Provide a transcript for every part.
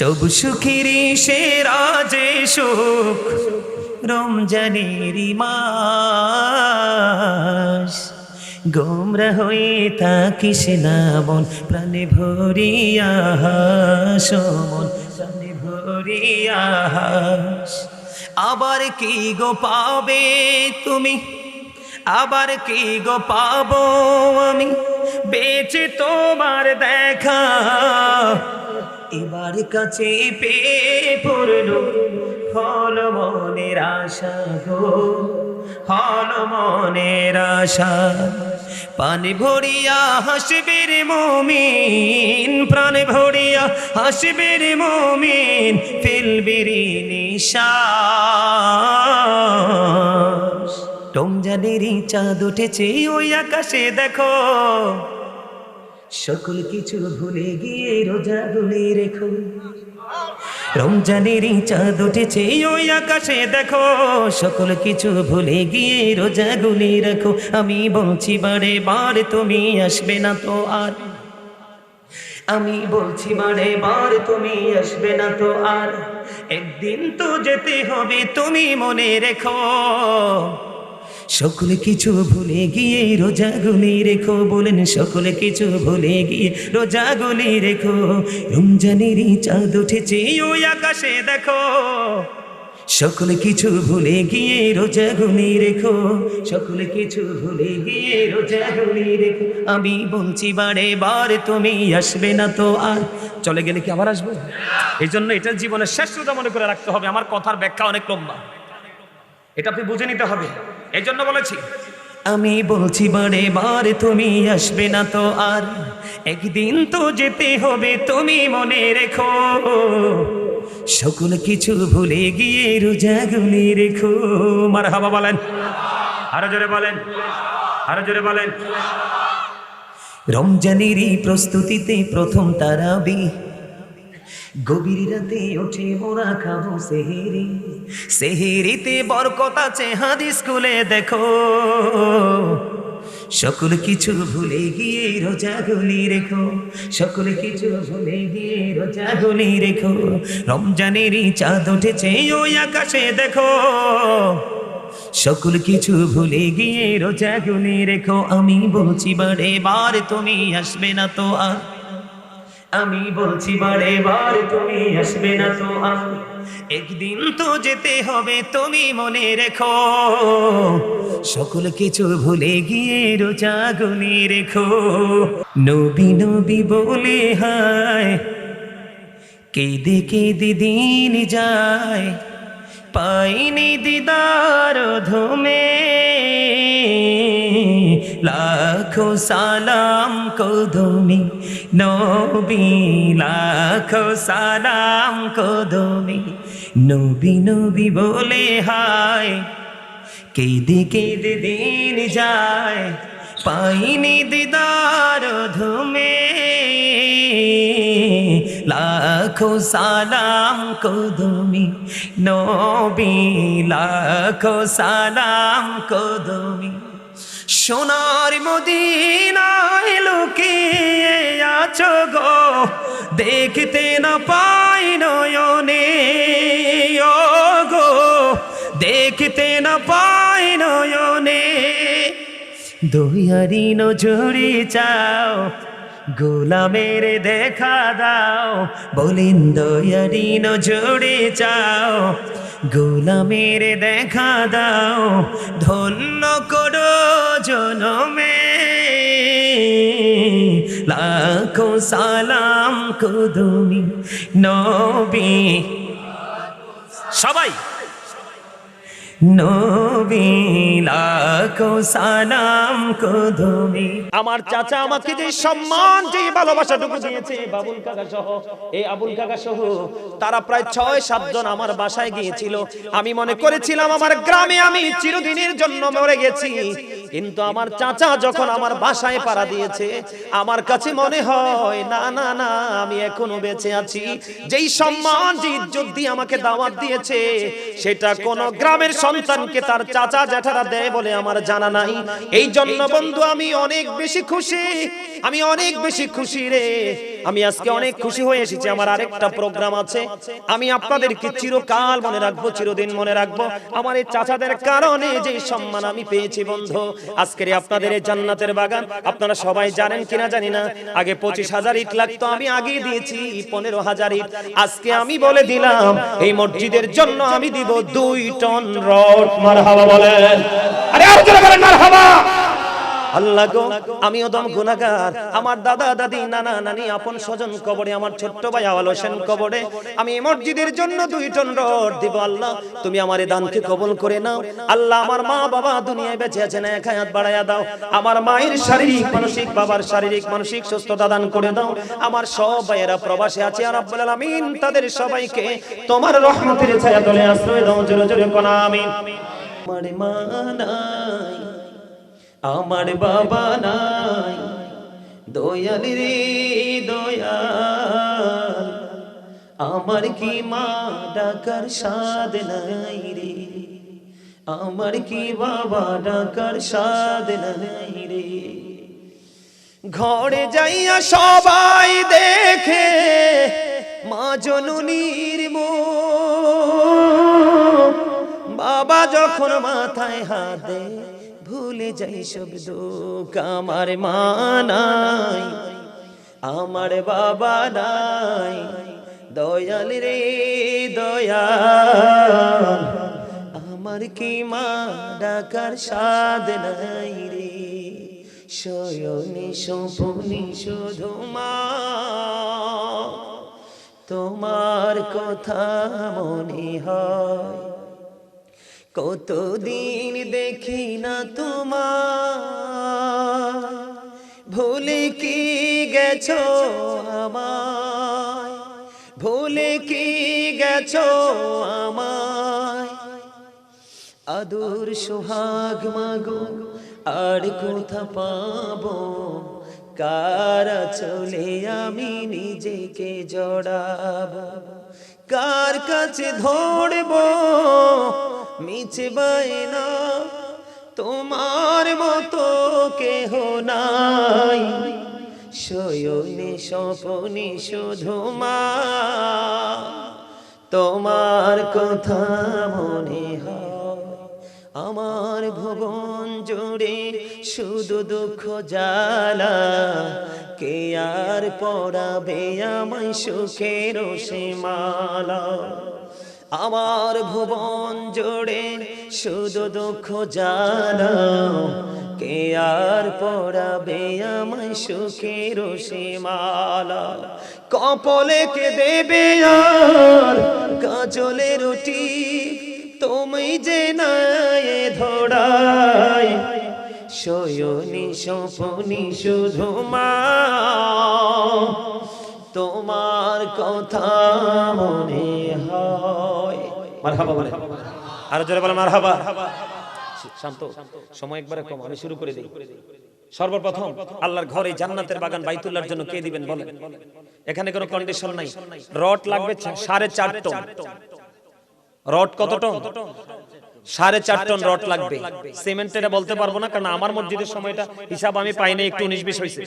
তবু সুখেরই সে রাজে সুখ, রমজানেরই মাস। গোমরা হয়ে থাকিস না মন, প্রাণে ভরিয়া হাস মন, প্রাণে ভরিয়া আবার কি গো পাবে তুমি? আবার কি গো পাবো আমি? বেঁচে তোমার দেখা এবার কাছে পেয়ে পড়ল হল মনের আশা গো, হল মনের আশা। পানি ভরিয়া হাসিবের মমিন, প্রাণ ভরিয়া হাসিবের মমিন, ফেলবির নিশাস রমজানেরই চাঁদ উঠেছে, ওই আকাশে দেখো সকল কিছু ভুলে গিয়ে রোজা গুলি রেখো। রমজানেরই চাঁদ উঠেছে, ওই আকাশে দেখো, সকল কিছু ভুলে গিয়ে রোজা গুলি রাখো। আমি বলছি, বারে বার তুমি আসবে না তো আর। আমি বলছি, বারে বার তুমি আসবে না তো আর। একদিন তো যেতে হবে, তুমি মনে রেখো। সকলে কিছু ভুলে গিয়ে রোজা গুলি রেখো, বলেন সকলে কিছু ভুলে গিয়ে রোজা গুলি রেখো। রমজানেরই চাঁদ উঠেছে ওই আকাশে দেখো। সকলে কিছু ভুলে গিয়ে রোজা গুলি রেখো, সকলে কিছু ভুলে গিয়ে রোজা গুলি রেখো। আমি বলছি, বারে বার তুমি আসবে না তো আর। চলে গেলে কি আবার আসব? এই জন্য এটা জীবনের রোজা মনে করে রাখতে হবে, আমার কথার ব্যাখ্যা অনেক লম্বা। এটা আপনি বুঝে নিতে হবে। এই জন্য বলেছি। আমি বলছি বারে বার তুমি আসবে না তো আর। একদিন তো যেতে হবে তুমি মনে রেখো। সকল কিছু ভুলে গিয়ে রোজাগুলি রেখো। মার হাবা বলেন। আরও জোরে বলেন। আরও জোরে বলেন। রমজানেরই প্রস্তুতিতে প্রথম তারাবি গভীর রাতে ওঠে মোরা খাব সেহেরি। সেহেরিতে বরকত আছে, হাদিস স্কুলে দেখো। সকল কিছু ভুলে গিয়ে রোজা গুলি রেখো। সকল কিছু ভুলে গিয়ে রোজা গুলি রেখো। রমজানেরই চাঁদ উঠেছে, ওই আকাশে দেখো। সকল কিছু ভুলে গিয়ে রোজা গুলি রেখো। আমি বলছি বারে বার তুমি আসবে না তো আর। আমি বলছি, বারে বার তুমি আসবে না তো একদিন তো যেতে হবে, তুমি মনে রেখো। সকল কিছু ভুলে গিয়ে রোজা গুনি রেখো। নবী নবী বলে, হায়, কেঁদে কেঁদে দিন যায়। পাইনি দিদার ধুমে। লাখো সালাম কদমি নবী, লাখো সালাম কদমি নবী নবী বলে হায় কেঁদে কেঁদে দিন যায় পাইনি দিদার ধুমে? লাখো সালাম কদমি নবী, লাখো সালাম কদমি সোনার মদিনায় লুকিয়ে আছো গো, দেখতে না পাই নয়নে। ও গো, দেখতে না পাই নয়নে। দয়ারি নজরে চাও, গোলামের দেখা দাও। বলিন, দয়ারি নজরে চাও, গোলামের দেখা দাও। ধন্য করো জনমে লাখো সালাম কুদুমি নবী। সবাই। আমার চাচা আমাকে যে সম্মান, যে ভালোবাসাটুকু দিয়েছে বাবুল কাকা সহ এই আবুল কাকা সহ, তারা প্রায় ছয় সাতজন আমার বাসায় গিয়েছিল। আমি মনে করেছিলাম আমার গ্রামে আমি চিরদিনের জন্য মরে গেছি। কিন্তু আমার চাচা যখন আমার বাসায় পাড়া দিয়েছে, আমার কাছে মনে হয়, না না না, আমি এখনও বেঁচে আছি। যেই সম্মান যে ইজ্জত দিয়ে আমাকে দাওয়াত দিয়েছে, সেটা কোন গ্রামের সন্তানকে তার চাচা জ্যাঠারা দেয় বলে আমার জানা নাই। এই জন্য বন্ধু, আমি অনেক বেশি খুশি, আমি অনেক বেশি খুশি রে। আমি আজকে অনেক খুশি হয়ে এসেছি আমার আরেকটা প্রোগ্রাম আছে। আমি আপনাদেরকে চিরকাল মনে রাখব চিরদিন মনে রাখব। আমার এই চাচাদের কারণে যে সম্মান আমি পেয়েছি বন্ধু আজকের আপনাদের এই জান্নাতের বাগান আপনারা সবাই জানেন কিনা জানি না। আগে পঁচিশ হাজার ইট লাগতো আমি আগে দিয়েছি পনেরো হাজার ইট। আজকে আমি বলে দিলাম এই মসজিদের জন্য আমি দিব দুই টন রড। মারহাবা বলেন। আরে আর বলেন মারহাবা। আল্লাহ গো, আমিও দম গুনাহগার। আমার দাদা, দাদি, নানা, নানি, আপন স্বজন কবরে, আমার ছোট্ট ভাই আওয়াল হোসেন কবরে। আমি মসজিদের জন্য দুই টন রড দিব, আল্লাহ। তুমি আমার এই দানকে কবুল করে নাও। আল্লাহ, আমার মা বাবা দুনিয়ায় বেঁচে আছেন, এক হায়াত বাড়াইয়া দাও। আমার মায়ের শারীরিক, মানসিক, বাবার শারীরিক, মানসিক সুস্থতা দান করে দাও। আমার সব ভাইয়েরা প্রবাসে আছে আর রব্বুল আলামিন, তাদের সবাইকে তোমার রহমতের ছায়া তলে আশ্রয় দাও, জোরে জোরে, কোনা, আমিন। আমার মা আমার বাবা নাই। দয়াল রে, দয়াল, আমার কি মা ডাকার স্বাদ নাই রে? আমার কি বাবা ডাকার স্বাদ নাই রে? ঘরে যাইয়া সবাই দেখে মা জননীর বাবা যখন মাথায় হাত দেয় ভুলে যাই সব দুঃখ আমার মা নাই, আমার বাবা নাই। দয়াল রে, দয়াল, আমার কি মা ডাকার স্বাদ নাই রে? শয়নে সপনি শুধু মা, তোমার কথা মনে হয়। কতদিন দেখি না তোমার। ভুলে কি গেছো আমায়? ভুলে কি গেছো আমায়? আদর সোহাগ মাগো, আর কোথা পাবো? কারা চলে আমি নিজেকে জড়াবো? কার কাছে ধরবো? মিছে বাইনা তোমার মতো কেহ নাই। শয়নে স্বপনে শুধু মা। তোমার কথা মনে হয়, আমার ভুবন জুড়ে শুধু দুঃখ জ্বালা। কে আর পড়াবে আমায় সুখের সীমালা। আমার ভুবন জুড়ে শুধু দুঃখ জানা কে আর পড়াবে আমায় সুখের সীমালা। কপলে কে দেবে আর কাজলে রুটি? তুমি যে নাই ধরায় শয়নি স্বপনি শুধু মা। তোমার কথা মনে হয়। বলে। আর জোরে বলে মার মারহাবা। শান্ত, সময় একবারে কম, আমি শুরু করে দিই। সর্বপ্রথম, আল্লাহর ঘরে জান্নাতের বাগান বাইতুল্লাহর জন্য কে দিবেন বলেন? এখানে কোনো কন্ডিশন নাই। রড লাগবে সাড়ে চার টন। রড কত টন? সাড়ে চার টন রড লাগবে। সিমেন্টের বলতে পারব না কারণ আমার মসজিদের সময়টা হিসাব আমি পাইনি একটু উনিশ বিশ হয়েছে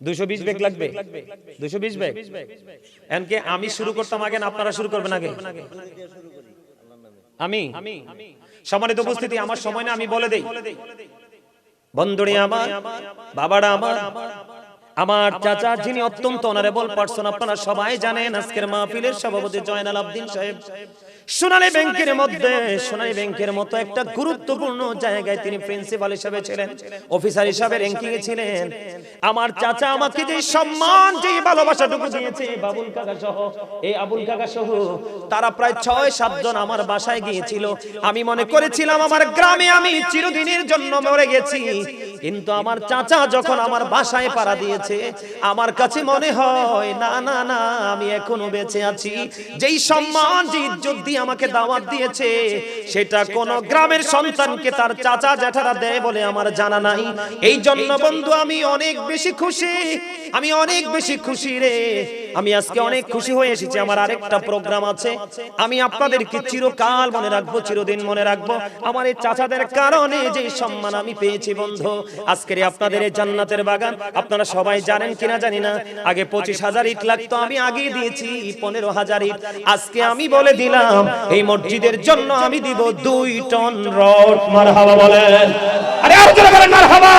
দুশো বিশ বেগ লাগবে? দুশো বিশ এমনকি আমি শুরু করতাম আগে না আপনারা শুরু করবেন আগে? আমি? সম্মানিত উপস্থিতি আমার সময় না আমি বলে দেই। বন্ধুরে আমার বাবারা আমার আমার চাচা যিনি অত্যন্ত অনারেবল পার্সন আপনারা সবাই জানেন আজকের মাহফিলের সভাপতি জয়নাল আবদিন সাহেব। সোনালী ব্যাংকের মধ্যে সোনালী ব্যাংকের মতো একটা গুরুত্বপূর্ণ জায়গায় তিনি প্রিন্সিপাল হিসেবে ছিলেন। অফিসার হিসেবে র্যাঙ্কিং এ ছিলেন। আমার চাচা আমাকে যে সম্মান যে ভালোবাসাটুকু দিয়েছে বাবুল কাকা সহ এই আবুল কাকা সহ তারা প্রায় ছয় সাতজন আমার বাসায় গিয়েছিল। আমি মনে করেছিলাম আমার গ্রামে আমি চিরদিনের জন্য মরে গেছি। কিন্তু আমার চাচা যখন আমার বাসায় পাড়া দিয়েছে, আমার কাছে মনে হয়, না না না, আমি এখনও বেঁচে আছি। যেই সম্মান যে ইজ্জত দিয়ে আমাকে দাওয়াত দিয়েছে, সেটা কোন গ্রামের সন্তানকে তার চাচা জ্যাঠারা দেয় বলে আমার জানা নাই। এই জন্য বন্ধু, আমি অনেক বেশি খুশি, আমি অনেক বেশি খুশি রে। আমি আজকে অনেক খুশি হয়ে এসেছি আমার আরেকটা প্রোগ্রাম আছে। আমি আপনাদেরকে চিরকাল মনে রাখব চিরদিন মনে রাখব। আমার এই চাচাদের কারণে যে সম্মান আমি পেয়েছি বন্ধু আজকের আপনাদের এই জান্নাতের বাগান আপনারা সবাই জানেন কিনা জানি না। আগে পঁচিশ হাজার ইট লাগতো আমি আগে দিয়েছি পনেরো হাজার ইট আজকে আমি বলে দিলাম এই মসজিদের জন্য আমি দিব দুই টন রড। মারহাবা বলেন। আরে আর বলেন মারহাবা!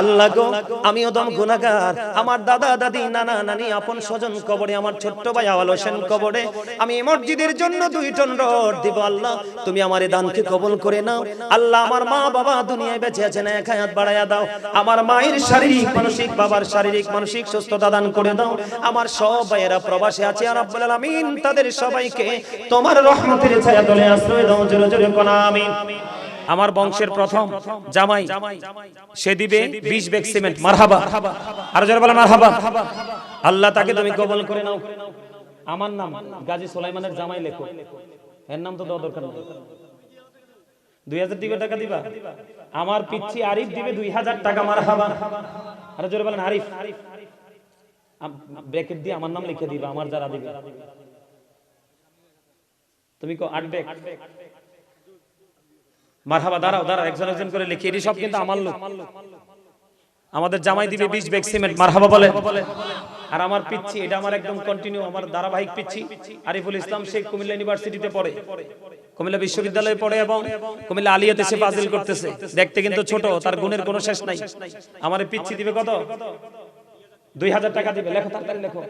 আল্লাহ গো আমিও দম গুনাহগার। আমার দাদা দাদি নানা নানি আপন স্বজন কবরে আমার ছোট্ট ভাই আওয়াল হোসেন কবরে। আমি মসজিদের জন্য দুই টন রড দিব আল্লাহ। তুমি আমার এই দানকে কবুল করে নাও। আল্লাহ আমার মা বাবা দুনিয়ায় বেঁচে আছেন এক হায়াত দাও। আমার মায়ের শারীরিক মানসিক বাবার শারীরিক মানসিক সুস্থতা দান করে দাও। আমার সব ভাইয়েরা প্রবাসে আছে আর আলামিন। তাদের সবাইকে তোমার রহমতের ছায়া তলে আশ্রয় দাও জোরে জোরে কোনা আমিন। আমার বংশের প্রথম জামাই সে দিবে বিশ বেগ সিমেন্ট। মারহাবা। আর যারা বলে মারহাবা। আল্লাহ তাকে তুমি কবল করে নাও। আমার নাম গাজী সোলাইমানের জামাই লেখো। এর নাম তো দেওয়া দরকার নেই। দুই হাজার দিবে টাকা দিবা? আমার পিচ্ছি আরিফ দিবে দুই হাজার টাকা মারহাবা। আর জোরে বলেন আরিফ। দিয়ে আমার নাম লিখে দিবা আমার যারা দিবে। তুমি কো আট ব্যাগ। মারহাবা, দাঁড়াও দাঁড়াও, একজন একজন করে লিখি। এটি সব কিন্তু আমার লোক। আমাদের জামাই দিবে 20 ব্যাগ সিমেন্ট, মারহাবা বলে। আর আমার পিচ্ছি, এটা আমার একদম কন্টিনিউ আমার ধারাবাহিক পিচ্ছি। আরিফুল ইসলাম শেখ কুমিল্লা ইউনিভার্সিটিতে পড়ে। কুমিল্লা বিশ্ববিদ্যালয়ে পড়ে এবং কুমিল্লা আলিয়াতে সে ফাজিল করতেছে। দেখতে কিন্তু ছোট, তার গুণের কোনো শেষ নাই। আমার পিচ্ছি দিবে কত? দুই হাজার টাকা দিবে। লেখো, তাড়াতাড়ি লেখো।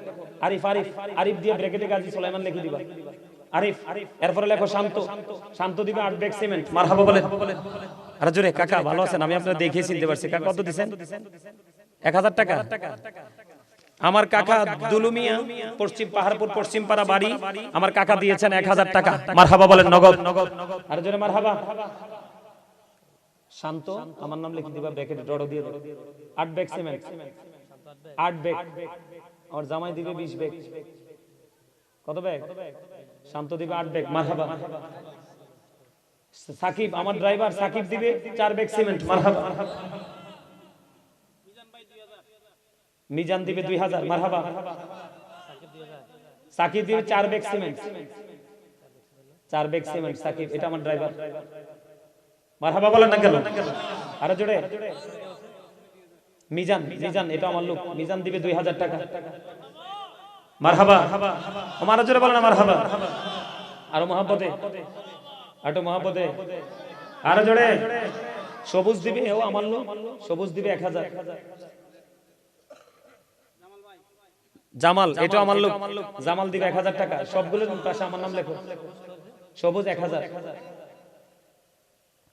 আরিফ আরিফ আরিফ দিয়ে ব্রেকেটে গাজী সুলাইমান লিখে দিবা। আরিফ এরপরে লেখো শান্ত। শান্ত দিবে আট ব্যাগ সিমেন্ট। মারহাবা বলেন। আরে জোরে কাকা ভালো আছেন? আমি আপনার দেখে চিনতে পারছি। কাকা কত এক হাজার টাকা। আমার কাকা দুলুমিয়া পশ্চিম পাহাড়পুর পশ্চিম পাড়া বাড়ি আমার কাকা দিয়েছেন এক হাজার টাকা। মারহাবা বলেন নগদ। আরে জোরে মারহাবা। শান্ত আমার নাম লিখে দিবা ব্যাকেটে ডড়ো দিয়ে। আট ব্যাগ সিমেন্ট। আট ব্যাগ। আমার জামাই দিবে বিশ ব্যাগ। কত ব্যাগ? শান্ত দিবে আট ব্যাগ, মারহাবা। সাকিব, আমার ড্রাইভার সাকিব দিবে চার ব্যাগ সিমেন্ট মারহাবা। মিজান দিবে দুই হাজার, মারহাবা। সাকিব দিবে চার ব্যাগ সিমেন্ট চার ব্যাগ সিমেন্ট সাকিব, এটা আমার ড্রাইভার মারহাবা বলেন না কেন? আরে জোরে। মিজান মিজান, এটা আমার লোক মিজান দিবে দুই হাজার টাকা। জামাল এটা আমার লোক। জামাল দিবে এক হাজার টাকা। সবগুলোর পাশে আমার নাম লেখো। সবুজ এক হাজার।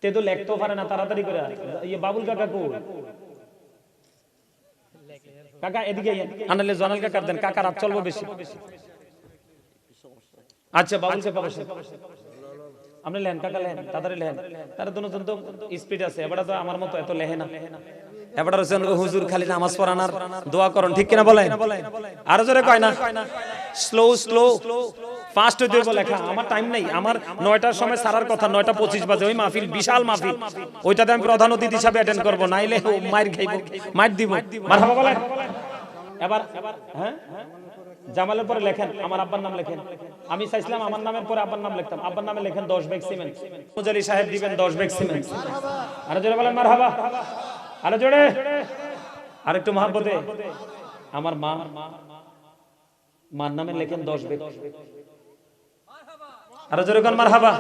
তে তো লেখতেও পারে না, তাড়াতাড়ি করে ইয়ে বাবুল কাকা কো কাকা, এদিকে আনালে দেন। রাত চলবো বেশি। আচ্ছা আপনি লেন কাকা লেন লেন তারা তো স্পিড আছে। এবারে তো আমার মতো এত লেহে না। এবারে হুজুর খালি নামাজ পড়ানোর দোয়া করুন। ঠিক কিনা বলেন? আরও জোরে কয় না? স্লো স্লো হইতে হইব লেখা আমার টাইম নাই আমার নয়টার সময় সারার কথা নয়টা পঁচিশ বাজে ওই মাহফিল বিশাল মাহফিল। ওইটাতে আমি প্রধান অতিথি হিসাবে অ্যাটেন্ড করব নাইলে ও মাইর খাইব মাইর দিব। বলেন। এবার হ্যাঁ? জামালের পরে লেখেন আমার আব্বার নাম লেখেন। আমি চাইছিলাম আমার নামের পরে আব্বার নাম লিখতাম। আব্বার নামে লেখেন দশ ব্যাগ সিমেন্ট। মুজালি সাহেব দিবেন দশ ব্যাগ সিমেন্ট। আরও জোরে বলেন মার মারহাবা। আরও জোরে। আরেকটু মহাব্বতে। আমার মা মার নামে লেখেন দশ ব্যাগ। আরও জোরে কোন মারহাবা।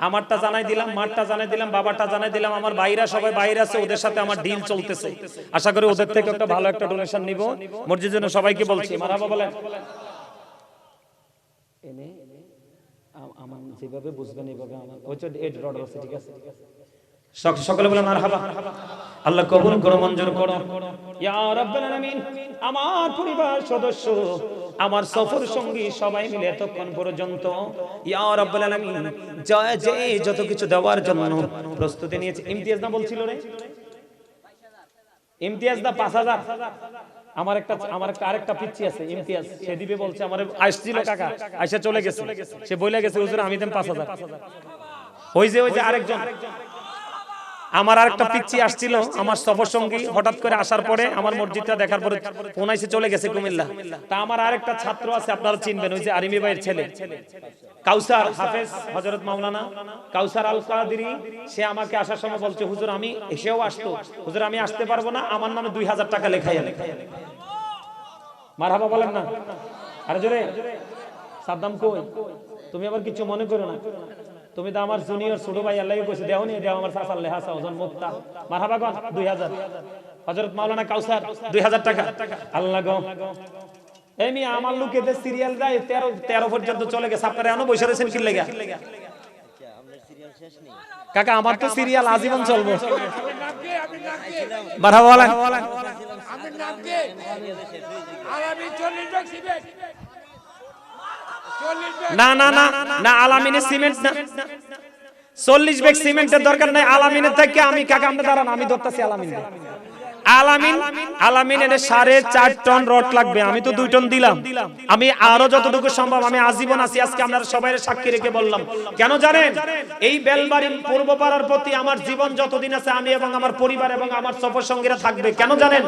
আমারটা জানাই দিলাম মারটা জানাই দিলাম বাবারটা জানাই দিলাম আমার ভাইরা সবাই বাইরে আছে ওদের সাথে আমার ডিল চলতেছে। আশা করি ওদের থেকে একটা ভালো একটা ডোনেশন নিব। মসজিদের জন্য সবাইকে বলছি মারহাবা বলেন। এনে আমার যেভাবে বুঝবেন এইভাবে আমার ওই তো এড রড আছে ঠিক আছে? সক- সকলে বলে মারহাবা। আল্লাহ কবুল করো, মঞ্জুর করো। আমার পরিবার সদস্য, আমার সফর সঙ্গী সবাই মিলে এতক্ষণ পর্যন্ত জয় যে যত কিছু দেওয়ার জন্য প্রস্তুতি নিয়েছে। ইমতিয়াজ না বলছিল রে। ইমতিয়াজ দা পাঁচ হাজার। আমার একটা আমার একটা, আরেকটা পিচ্ছি আছে, ইমতিয়াজ। সে দিবে বলছে, আমার আসছিল কাকা, আইসা চলে গেছে। সে বলে গেছে, হুজুর আমি দেন পাঁচ হাজার। ওই যে ওই যে আরেকজন। আমার আরেকটা পিচ্ছি আসছিল, আমার সফর সঙ্গী, হঠাৎ করে আসার পরে আমার মসজিদটা দেখার পরে ফোন চলে গেছে কুমিল্লা। তা আমার আরেকটা ছাত্র আছে, আপনারা চিনবেন, ওই যে আরিমি ভাইয়ের ছেলে। কাউসার হাফেজ হযরত মাওলানা, কাউসার আল কাদেরি সে আমাকে আসার সময় বলছে, হুজুর, আমি এসেও আসতো। হুজুর, আমি আসতে পারব না, আমার নামে দুই হাজার টাকা লেখাই মারহাবা বলেন না। আরে জোরে, সাদ্দাম কই? তুমি আবার কিছু মনে করো না। তুমি তো আমার জুনিয়র ছোট ভাই আল্লাহ কইছে, দেও নি, দেও আমার সাসাল লেহাসা ওজন মুক্তা মারহাবা গন 2000 হযরত মাওলানা কাউসার 2000 টাকা। আল্লাহ গো। এই মি আমার লোক এদের সিরিয়াল দেয় 13 13 পর্যন্ত চলে গেছে, আপনারা এখনও বসে রয়েছেন কি লেগা কাকা, আমার তো সিরিয়াল আজীবন চলবে। মারহাবা বলেন। আমি আলামী চল্লিশ ব্যাগ সিমেন্ট চল্লিশ ব্যাগ না না না না, আলামিনের সিমেন্ট না। চল্লিশ ব্যাগ সিমেন্টের দরকার নাই, আলামিনের থেকে আমি কাকা আমরা দাঁড়ান, আমি ধরতেছি আলামিন আলামিন আলামিনের সাড়ে চার টন রড লাগবে। আমি তো দুই টন দিলাম। আমি আরও যতটুকু সম্ভব, আমি আজীবন আছি। আজকে আপনারা সবাই সাক্ষী রেখে বললাম। কেন জানেন? এই বেলবাড়ি পূর্ব পাড়ার প্রতি আমার জীবন যতদিন আছে, আমি এবং আমার পরিবার এবং আমার সফর সঙ্গীরা থাকবে। কেন জানেন?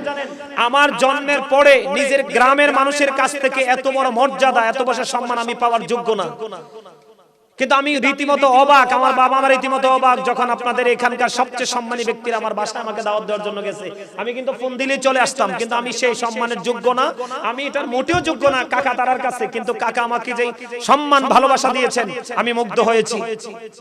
আমার জন্মের পরে নিজের গ্রামের মানুষের কাছ থেকে এত বড় মর্যাদা, এত বড় সম্মান আমি পাওয়ার যোগ্য না। কিন্তু আমি রীতিমতো অবাক আমার বাবা আমার রীতিমতো অবাক যখন আপনাদের এখানকার সবচেয়ে সম্মানী ব্যক্তিরা আমার বাসায় আমাকে দাওয়াত দেওয়ার জন্য গেছে। আমি কিন্তু ফোন দিলে চলে আসতাম কিন্তু আমি সেই সম্মানের যোগ্য না। আমি এটার মোটেও যোগ্য না কাকা তারার কাছে কিন্তু কাকা আমাকে যেই সম্মান ভালোবাসা দিয়েছেন আমি মুগ্ধ হয়েছি।